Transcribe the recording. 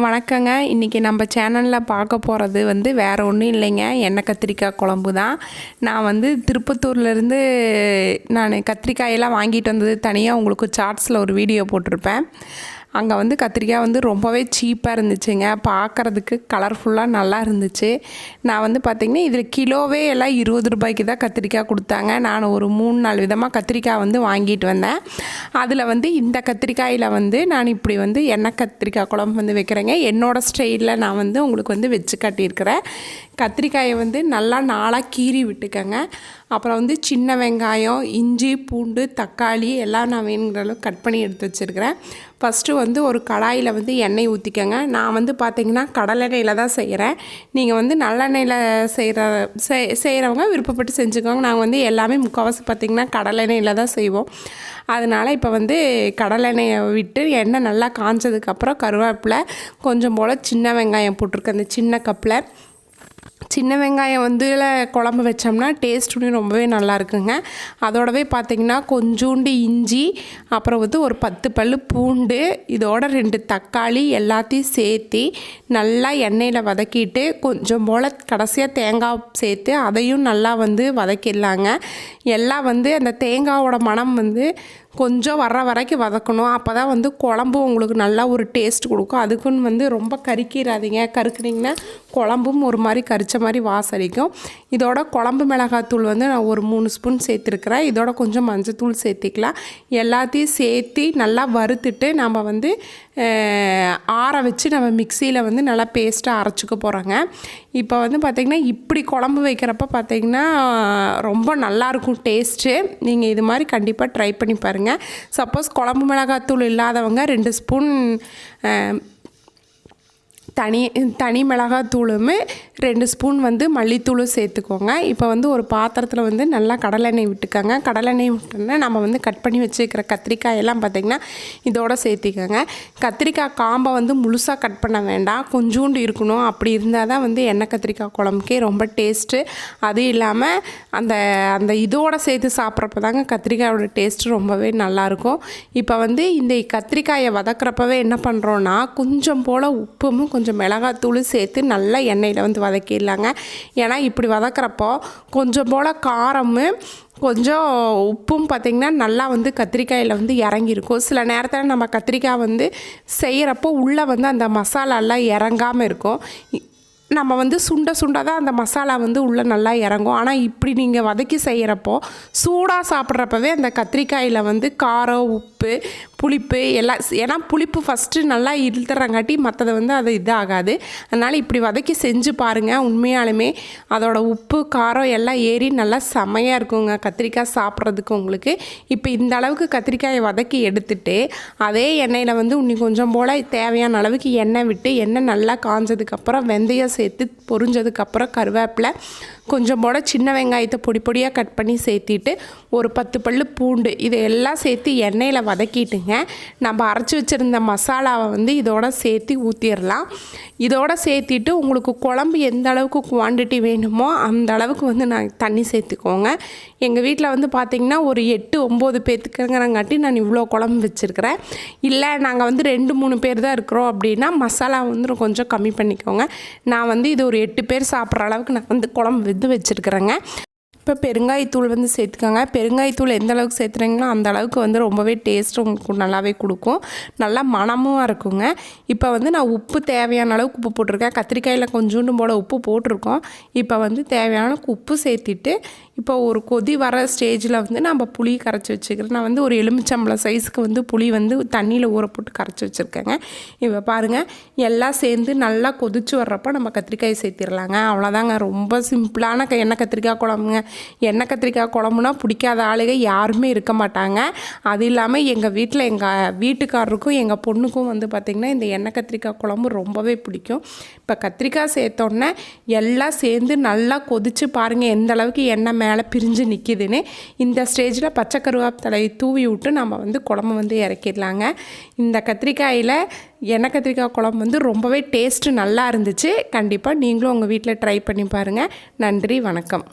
வணக்கங்க. இன்றைக்கி நம்ம சேனலில் பார்க்க போகிறது வந்து வேறு ஒன்றும் இல்லைங்க. எண்ணெய் கத்திரிக்காய் குழம்பு தான். நான் வந்து திருப்பத்தூர்லேருந்து நான் கத்திரிக்காயெல்லாம் வாங்கிட்டு வந்தது தனியாக உங்களுக்கு சார்ட்ஸில் ஒரு வீடியோ போட்டிருப்பேன். அங்கே வந்து கத்திரிக்காய் வந்து ரொம்பவே சீப்பாக இருந்துச்சுங்க. பார்க்குறதுக்கு கலர்ஃபுல்லாக நல்லா இருந்துச்சு. நான் வந்து பார்த்திங்கன்னா இதில் கிலோவே எல்லாம் இருபது ரூபாய்க்கு தான் கத்திரிக்காய் கொடுத்தாங்க. நான் ஒரு மூணு நாலு விதமாக கத்திரிக்காய் வந்து வாங்கிட்டு வந்தேன். அதில் வந்து இந்த கத்திரிக்காயில் வந்து நான் இப்படி வந்து எண்ணெய் கத்திரிக்காய் குழம்பு வந்து வைக்கிறேங்க. என்னோடய ஸ்டைலில் நான் வந்து உங்களுக்கு வந்து வச்சு காட்டியிருக்கிறேன். கத்திரிக்காயை வந்து நல்லா நாளாக கீறி விட்டுக்கங்க. அப்புறம் வந்து சின்ன வெங்காயம் இஞ்சி பூண்டு தக்காளி எல்லாம் நான் வேணுங்கிற அளவுக்கு கட் பண்ணி எடுத்து வச்சுருக்கிறேன். ஃபஸ்ட்டு வந்து ஒரு கடாயில் வந்து எண்ணெய் ஊற்றிக்கோங்க நான் வந்து பார்த்திங்கன்னா கடலெண்ணெயில் தான் செய்கிறேன் நீங்கள் வந்து நல்லெண்ணெயில் செய்கிற செய்கிறவங்க விருப்பப்பட்டு செஞ்சுக்கோங்க. நாங்கள் வந்து எல்லாமே முக்கால்வாசி பார்த்திங்கன்னா கடலெண்ணெயில் தான் செய்வோம். அதனால் இப்போ வந்து கடலெண்ணெயை விட்டு எண்ணெய் நல்லா காஞ்சதுக்கப்புறம் கருவேப்பிலை கொஞ்சம் போல் சின்ன வெங்காயம் போட்டிருக்கேன். அந்த சின்ன கப்பில். சின்ன வெங்காயம் வந்து குழம்பு வச்சோம்னா டேஸ்ட்டுமே ரொம்பவே நல்லா இருக்குங்க. அதோடவே பார்த்திங்கன்னா கொஞ்சோண்டு இஞ்சி அப்புறம் வந்து ஒரு பத்து பல் பூண்டு இதோட ரெண்டு தக்காளி எல்லாத்தையும் சேர்த்து நல்லா எண்ணெயில் வதக்கிட்டு கொஞ்சம் போல் கடைசியாக தேங்காய் சேர்த்து அதையும் நல்லா வந்து வதக்கிடலாங்க. எல்லாம் வந்து அந்த தேங்காவோட மனம் வந்து கொஞ்சம் வர்ற வரைக்கும் வதக்கணும். அப்போ தான் வந்து குழம்பு உங்களுக்கு நல்லா ஒரு டேஸ்ட் கொடுக்கும். அதுக்குன்னு வந்து ரொம்ப கறிக்கிறாதீங்க கருக்குனிங்கன்னா குழம்பும் ஒரு மாதிரி கரிச்ச மாதிரி வாசடிக்கும் இதோட குழம்பு மிளகாத்தூள் வந்து நான் ஒரு மூணு ஸ்பூன் சேர்த்துருக்குறேன். இதோட கொஞ்சம் மஞ்சத்தூள் சேர்த்திக்கலாம். எல்லாத்தையும் சேர்த்து நல்லா வறுத்துட்டு நம்ம வந்து ஆற வச்சு நம்ம மிக்சியில் வந்து நல்லா பேஸ்ட்டாக அரைச்சிக்க போகிறோங்க இப்போ வந்து பார்த்திங்கன்னா இப்படி குழம்பு வைக்கிறப்ப பார்த்திங்கன்னா ரொம்ப நல்லாயிருக்கும் டேஸ்ட்டு நீங்கள் இது மாதிரி கண்டிப்பாக ட்ரை பண்ணி பாருங்கள் சப்போஸ் குழம்பு மிளகாத்தூள் இல்லாதவங்க ரெண்டு ஸ்பூன் தனி தனி மிளகாத்தூளுமே ரெண்டு ஸ்பூன் வந்து மல்லித்தூளும் சேர்த்துக்கோங்க. இப்போ வந்து ஒரு பாத்திரத்தில் வந்து நல்லா கடலெண்ணெய் விட்டுக்கோங்க. கடலெண்ணெய் விட்டோன்னா நம்ம வந்து கட் பண்ணி வச்சுக்கிற கத்திரிக்காயெல்லாம் பார்த்திங்கன்னா இதோட சேர்த்திக்கோங்க. கத்திரிக்காய் காம்பை வந்து முழுசாக கட் பண்ண வேண்டாம். கொஞ்சோண்டு இருக்கணும். அப்படி இருந்தால் தான் வந்து எண்ணெய் கத்திரிக்காய் குழம்புக்கே ரொம்ப டேஸ்ட்டு. அது இல்லாமல் அந்த அந்த இதோட சேர்த்து சாப்பிட்றப்ப தாங்க கத்திரிக்காயோட டேஸ்ட்டு ரொம்பவே நல்லாயிருக்கும். இப்போ வந்து இந்த கத்திரிக்காயை வதக்குறப்பவே என்ன பண்ணுறோன்னா கொஞ்சம் போல் உப்பும் கொஞ்சம் கொஞ்சம் மிளகாத்தூள் சேர்த்து நல்லா எண்ணெயில் வந்து வதக்கிடலாங்க. ஏன்னா இப்படி வதக்கிறப்போ கொஞ்சம் போல் காரம் கொஞ்சம் உப்பும் பார்த்திங்கன்னா நல்லா வந்து கத்திரிக்காயில் வந்து இறங்கியிருக்கும். சில நேரத்தில் நம்ம கத்திரிக்காய் வந்து செய்கிறப்போ உள்ளே வந்து அந்த மசாலாலாம் இறங்காமல் இருக்கும். நம்ம வந்து சுண்ட சுண்ட தான் அந்த மசாலா வந்து உள்ளே நல்லா இறங்கும். ஆனால் இப்படி நீங்கள் வதக்கி செய்கிறப்போ சூடாக சாப்பிட்றப்பவே அந்த கத்திரிக்காயில் வந்து காரம் உப்பு புளிப்பு எல்லாம் ஏன்னா புளிப்பு ஃபஸ்ட்டு நல்லா இழுத்துறங்காட்டி மற்றதை வந்து அது இதாகாது. அதனால் இப்படி வதக்கி செஞ்சு பாருங்கள் உண்மையாலுமே அதோட உப்பு காரம் எல்லாம் ஏறி நல்லா செமையாக இருக்குங்க கத்திரிக்காய் சாப்பிட்றதுக்கு உங்களுக்கு. இப்போ இந்த அளவுக்கு கத்திரிக்காயை வதக்கி எடுத்துட்டு அதே எண்ணெயில் வந்து இன்னும் கொஞ்சம் போல் தேவையான அளவுக்கு எண்ணெய் விட்டு எண்ணெய் நல்லா காஞ்சதுக்கப்புறம் வெந்தயம் சேர்த்து பொரிஞ்சதுக்கப்புறம் கருவேப்பிலை கொஞ்சம் போட சின்ன வெங்காயத்தை பொடி பொடியாக கட் பண்ணி சேர்த்திட்டு ஒரு பத்து பல் பூண்டு இதை எல்லாம் சேர்த்து எண்ணெயில் வதக்கிட்டுங்க. நம்ம அரைச்சி வச்சுருந்த மசாலாவை வந்து இதோட சேர்த்து ஊற்றிடலாம் இதோட சேர்த்திட்டு உங்களுக்கு குழம்பு எந்த அளவுக்கு குவான்டிட்டி வேணுமோ அந்த அளவுக்கு வந்து நான் தண்ணி சேர்த்துக்கோங்க. எங்கள் வீட்டில் வந்து பார்த்திங்கன்னா ஒரு எட்டு ஒம்பது பேத்துக்குங்கிறங்காட்டி நான் இவ்வளோ குழம்பு வச்சுருக்கிறேன். இல்லை நாங்கள் வந்து ரெண்டு மூணு பேர் தான் இருக்கிறோம் அப்படின்னா மசாலா வந்து கொஞ்சம் கம்மி பண்ணிக்கோங்க. நான் வந்து இது ஒரு எட்டு பேர் சாப்பிட்ற அளவுக்கு நான் வந்து குழம்பு வெந்து வச்சுருக்குறேங்க. இப்போ பெருங்காயத்தூள் வந்து சேர்த்துக்கோங்க. பெருங்காயத்தூள் எந்த அளவுக்கு சேர்த்துறீங்களோ அந்த அளவுக்கு வந்து ரொம்பவே டேஸ்ட் உங்களுக்கு நல்லாவே கொடுக்கும். நல்லா மனமும் இருக்குங்க. இப்போ வந்து நான் உப்பு தேவையான அளவுக்கு உப்பு போட்டிருக்கேன். கத்திரிக்காயில் கொஞ்சோண்டு போல் உப்பு போட்டிருக்கோம். இப்போ வந்து தேவையான உப்பு சேர்த்துட்டு இப்போ ஒரு கொதி வர ஸ்டேஜில் வந்து நம்ம புளி கரைச்சி வச்சுக்கிறேன் நான் வந்து ஒரு எலுமிச்சம்பளம் சைஸுக்கு வந்து புளி வந்து தண்ணியில் ஊற போட்டு கரைச்சி வச்சுருக்கேங்க. இப்போ பாருங்கள் எல்லாம் சேர்ந்து நல்லா கொதிச்சு வர்றப்போ நம்ம கத்திரிக்காய் சேர்த்திடலாங்க. அவ்வளோதாங்க ரொம்ப சிம்பிளான எண்ணெய் கத்திரிக்காய் குழம்புங்க. எண்ணெய் கத்திரிக்காய் குழம்புனா பிடிக்காத ஆளுக யாருமே இருக்க மாட்டாங்க. அது இல்லாமல் எங்கள் வீட்டில் எங்கள் வீட்டுக்காரருக்கும் எங்கள் பொண்ணுக்கும் வந்து பார்த்திங்கன்னா இந்த எண்ணெய் கத்திரிக்காய் குழம்பு ரொம்பவே பிடிக்கும். இப்போ கத்திரிக்காய் சேர்த்தோன்னே எல்லாம் சேர்ந்து நல்லா கொதித்து பாருங்கள் எந்த அளவுக்கு எண்ணெய் மேலே பிரிஞ்சு நிற்கிதுன்னு இந்த ஸ்டேஜில் பச்சை கருவாப்பிலையை தூவி விட்டு நம்ம வந்து குழம்பு வந்து இறக்கிடலாங்க. இந்த கத்திரிக்காயில் எண்ணெய் கத்திரிக்காய் குழம்பு வந்து ரொம்பவே டேஸ்ட்டு நல்லா இருந்துச்சு. கண்டிப்பாக நீங்களும் உங்கள் வீட்டில் ட்ரை பண்ணி பாருங்கள் நன்றி வணக்கம்.